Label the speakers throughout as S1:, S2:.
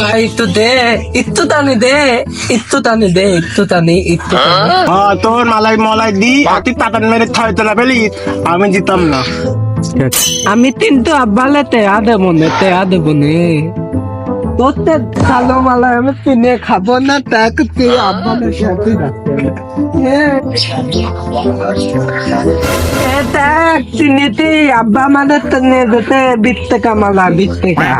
S1: ভাই একটু দে একটু টানি দে একটু টানি দে একটু টানি একটু টানি।
S2: হ্যাঁ? তোর মালাই মলাই দি আতি তাতান মেরে থয় না পেলি আমি জিতাম না।
S1: আমি কিন্তু আব্বালে তে আদে মনে তে আদে নে তোতে কালো মালা আমি কিনে খাব না তাকে তুই আব্বালে সাথে। দেখ চিনিতি আব্বা মানে তনে যেতে বিত্তে কামালা বিত্তে কা।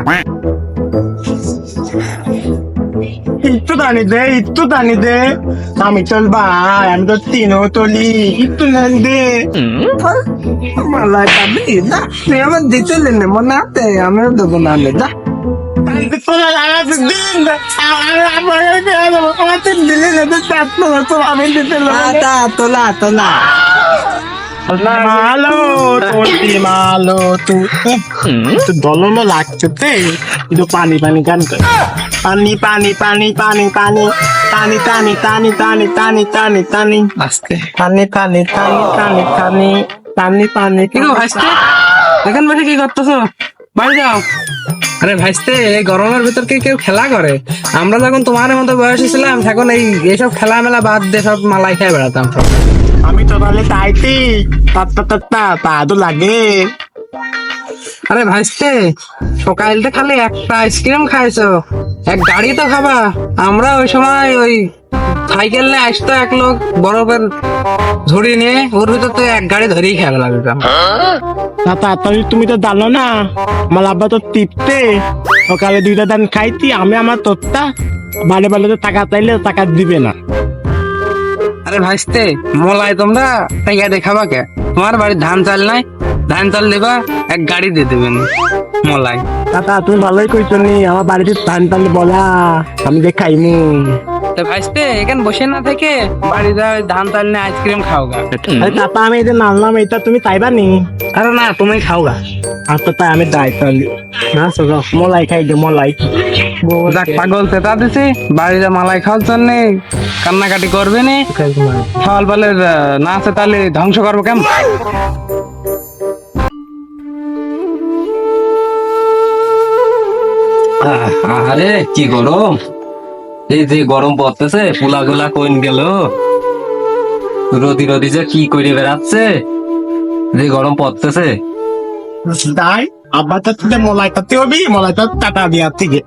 S2: একটু টানি দে একটু টানি দে। আমি চল ভাই আমি তো তিনও তলি একটু নেন দে।
S1: মালা পাবি না তুই আমার দিতে নে মনে আছে? আমিও দেবো না নে যা। তোলা
S2: লাগছে তে কিন্তু পানি পানি গান করে পানি পানি পানি পানি পানি টানি টানি টানি টানি টানি টানি টানি
S1: আস্তে
S2: টানি টানি টানি টানি টানি টানি
S1: কি এখন বসে কি করতেছো? বাড়ি যাও। আরে ভাইস্তে এই গরমের ভিতর কি কেউ খেলা করে? আমরা যখন তোমার মতো বয়সে ছিলাম তখন এই এইসব খেলা মেলা বাদ দিয়ে সব মালাই খেয়ে বেড়াতাম
S2: আমি তো তাহলে তাইতি। তা তো লাগে।
S1: আরে ভাইস্তে সকালতে খালি একটা আইসক্রিম খাইছো। এক গাড়ি তো খাবা। আমরা ওই সময় ওই সাইকেল নিয়ে আসতো এক লোক বরফের ঝুড়ি নিয়ে ওর ভিতর তো এক গাড়ি ধরেই খেয়ে লাগতাম
S2: না তাড়াতাড়ি তুমি তো জানো না আমার আব্বা তো টিপতে সকালে দুইটা দান খাইতি আমি আমার তোরটা বাড়ি বাড়ি টাকা চাইলে টাকা দিবে না।
S1: আরে ভাইস্তে মোলাই তোমরা টাকা দেখাবা কে? তোমার বাড়ির ধান চাল নাই ধান চাল দেবা এক গাড়ি দিয়ে দেবেন মোলাই।
S2: কাকা তুমি ভালোই কইছো নি আমার বাড়িতে ধান টান বলা আমি যে খাইনি
S1: তো ভাইস্তে এখানে বসে না থেকে বাড়ি যা ধান চাল নিয়ে আইসক্রিম খাও গা
S2: আরে কাকা আমি এই যে নামলাম এটা তুমি চাইবা নি?
S1: আরে না তুমি খাও গা
S2: তাই আমি দায় তাহলে না সোজা মলাই খাই দে মলাই।
S1: যাক পাগল তেতা দিছি বাড়ি যা মালাই খাওয়ার জন্য কান্নাকাটি করবে নি? ফল ফলের না আছে তাহলে ধ্বংস করব কেমন
S3: আরে কি গরম? এই যে গরম পড়তেছে পোলা গুলা কোন গেল। রদি রদি যে কি করে বেড়াচ্ছে যে গরম পড়তেছে।
S2: দাই আব্বা তুই মলাই তাতে হবি মলাই টাটা থেকে।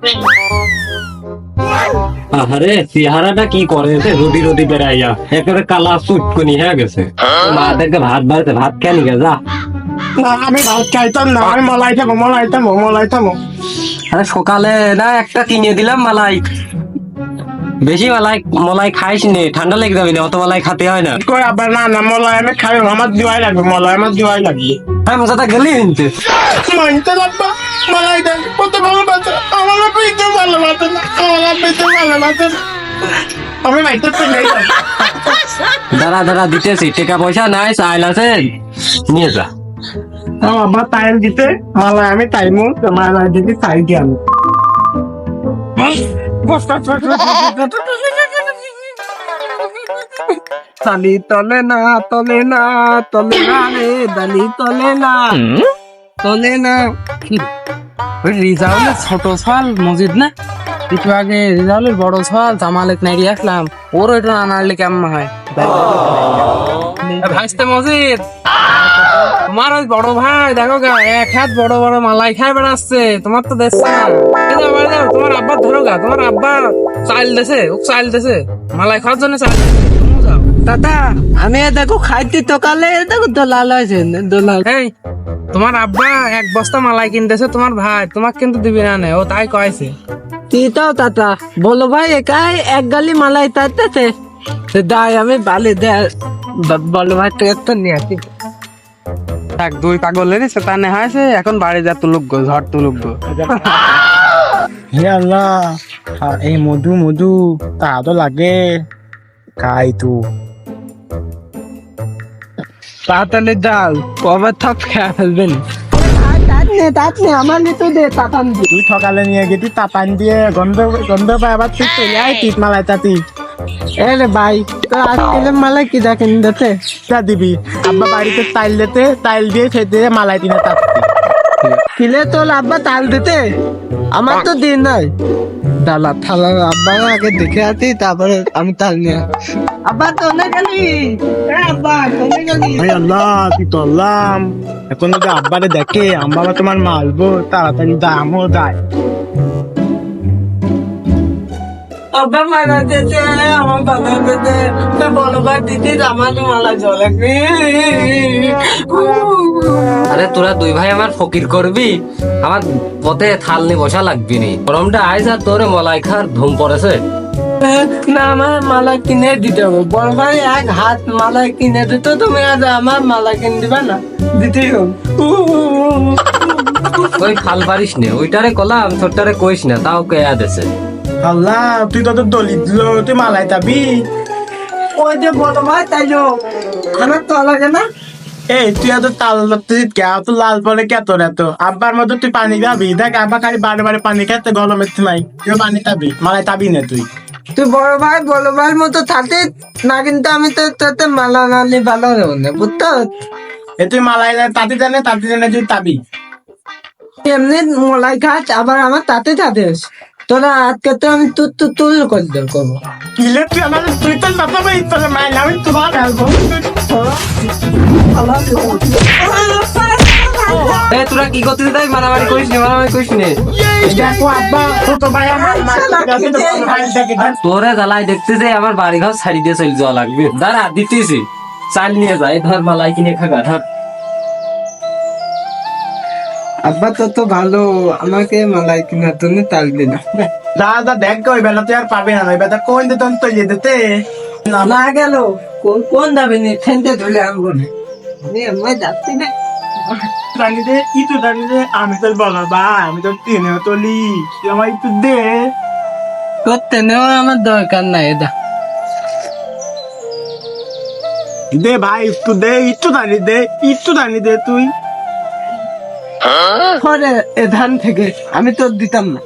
S3: আরে চেহারাটা কি করে রদি রদি বেড়াইয়া। একেবারে কালা সুটকুনি হয়ে গেছে। মা দেখে ভাত বাড়িতে ভাত কেন গে যা।
S2: না আমি ভাত খাইতাম না আমি মলাই থামো মলাই
S3: আরে সকালে না একটা কিনে দিলাম মালাই। বেশি মালাই মলাই খাইস নে ঠান্ডা লেগে যাবে না অত মালাই খেতে হয় না।
S2: কই আবার না না মলাই আমি খাই আমার দিওয়াই লাগবে মলাই আমার দিওয়াই লাগবে
S3: হ্যাঁ মজাটা গেলি নিতে
S2: মানতে লাগবা মলাই দেন কত ভালোবাসে আমার পেতে ভালোবাসে না আমার পেতে ভালোবাসে না আমি বাইতে পেলে
S3: দাঁড়া দাঁড়া দিতেছি টাকা পয়সা নাই চাইল আছে নিয়ে যা।
S2: আমার আব্বা টাইম দিতে মালাই আমি টাইমও মালাই দিতে চাই দি আমি
S1: দালি তলে না তলে না তলে না রে দালি তলে না। তলে না। ওই রিজাউলের ছোট ছাল মসজিদ না? একটু আগে রিজাউলের বড় ছাল জামালেক নাইড়ি আসলাম ওর ওইটা না নাড়লে কেমন হয়? ভাইস্তে মসজিদ তোমার ওই বড় ভাই দেখো গা এক হাত বড় বড় মালাই খাই বেড়াচ্ছে। তোমার তো দেখছে তোমার আব্বা ধরো গা তোমার আব্বা চাল দেছে ও চাল দেছে। মালাই খাওয়ার জন্য যাও।
S4: দাদা আমি দেখো খাইতে তো কালে দেখো দলাল হয়েছে দলাল।
S1: এই তোমার আব্বা এক বস্তা মালাই কিনতেছে তোমার ভাই তোমাকে কিন্তু দিবি না ও তাই কয়েছে।
S4: তুই তাও দাদা? বলো ভাই একাই এক গালি মালাই তাইতেছে। দাই আমি বালি দে ব- বলো ভাই তুই তো নিয়ে আসি।
S1: থাক দুই পাগলেরই সেতানে হয়েছে এখন বাড়ি যা তুলুক গো ঝড় তুলুক গো।
S2: হে আল্লাহ এই মধু মধু তা তো লাগে? খাই তু।
S1: তাড়াতাড়ি যাও কবে থাপ খেয়ে ফেলবেন।
S4: দি
S2: তুই সকালে নিয়ে গেছি তাপান দিয়ে গন্ধ গন্ধ পাই আবার তুই চলে আয় তিত মালাই তাতি।
S4: এ রে ভাই তো তোর মালাই কি দেখেন
S2: যা দিবি। আব্বা বাড়িতে তাইল দিতে, তাইল দিয়ে খেতে মালাই দিনে
S4: কিলে তোর আব্বা তাল দিতে? আমার তো দিন নাই। থালা আব্বা আগে দেখে আছি তারপরে আমি তাল নিয়ে আসি। আব্বা তোলে গেলি আব্বা তোলে গেলি
S2: ভাই আল্লাহ, তুই এখন যদি আব্বারে দেখে আম্বা আবার তোমার মারবো তাড়াতাড়ি দামও দেয়।
S4: আব্বা মারা দিতে আমার বাবা আমার মালা জল
S3: আরে তোরা দুই ভাই আমার ফকির করবি? আমার পথে থাল নিয়ে বসা লাগবি নি। গরমটা আইস আর তোরে মলাই খার ধুম পড়েছে।
S4: না আমার মালা কিনে দিতে হবে। বড় ভাই এক হাত মালা কিনে দিত তুমি আজ আমার মালা কিনে দিবা না? দিতেই হবে।
S3: ওই খাল পারিস নে ওইটারে কলাম তোরটারে কইস না তাও কেয়া দেছে?
S2: আল্লাহ তুই তো দলিত দিল তুই মালাই তাবি
S4: ওই যে বড় ভাই তাই যো আমার তো লাগে না।
S2: এই তুই এত তাল তুই কে? এত লাল পরে কে তোর এত? আব্বার মতো তুই পানি খাবি? দেখ আব্বা খালি বারে বারে পানি খাতে গরমের নাই তুই পানি খাবি মালাই তাবি না তুই।
S4: তুই বড় ভাই বড় ভাইয়ের মতো থাকে না কিন্তু আমি তো তোতে মালা নালি ভালো হব না বুঝতো
S2: এ তুই মালাই তাঁতি জানে তাঁতি জানে তুই তাবি
S4: এমনি মলাই খাস আবার আমার তাতে তাতে তোরা আজকে তো আমি তুই তুই তুল করে দেব করব।
S2: কিলে তুই আমার তুই তো নাচাবে তোর মাইল আমি তোমার
S3: এ তোরা কি করতেছিস তাই মারামারি করিস নে মারামারি করিস নে।
S2: দেখো আব্বা ছোট ভাই আমার
S3: তোরে বাড়ি ঘর ছাড়ি দিয়ে চলে যাওয়া লাগবে। দাঁড়া দিতেছি। চাল নিয়ে যাই ধর মালাই কিনে খাগা ধর।
S4: আব্বা তো তো ভালো। আমাকে মালাই কিনার জন্য তাল দিল।
S2: দাদা দেখ ওই বেলা তুই আর পাবি না ওই বেলা কোন দিতে তৈরি দিতে।
S4: না গেল। কোন কোন যাবে নি ঠেনতে আনব না আমি যাচ্ছি না।
S2: জানি দে ই তো জানি দে আমি তোর বলা ভাই আমি তোর টেনে তুলি। তুই আমার একটু দে।
S4: আমার দরকার নাই এটা
S2: দে ভাই একটু দে একটু জানি দে একটু জানি দে তুই।
S4: এ ধান থেকে আমি তো দিতাম না।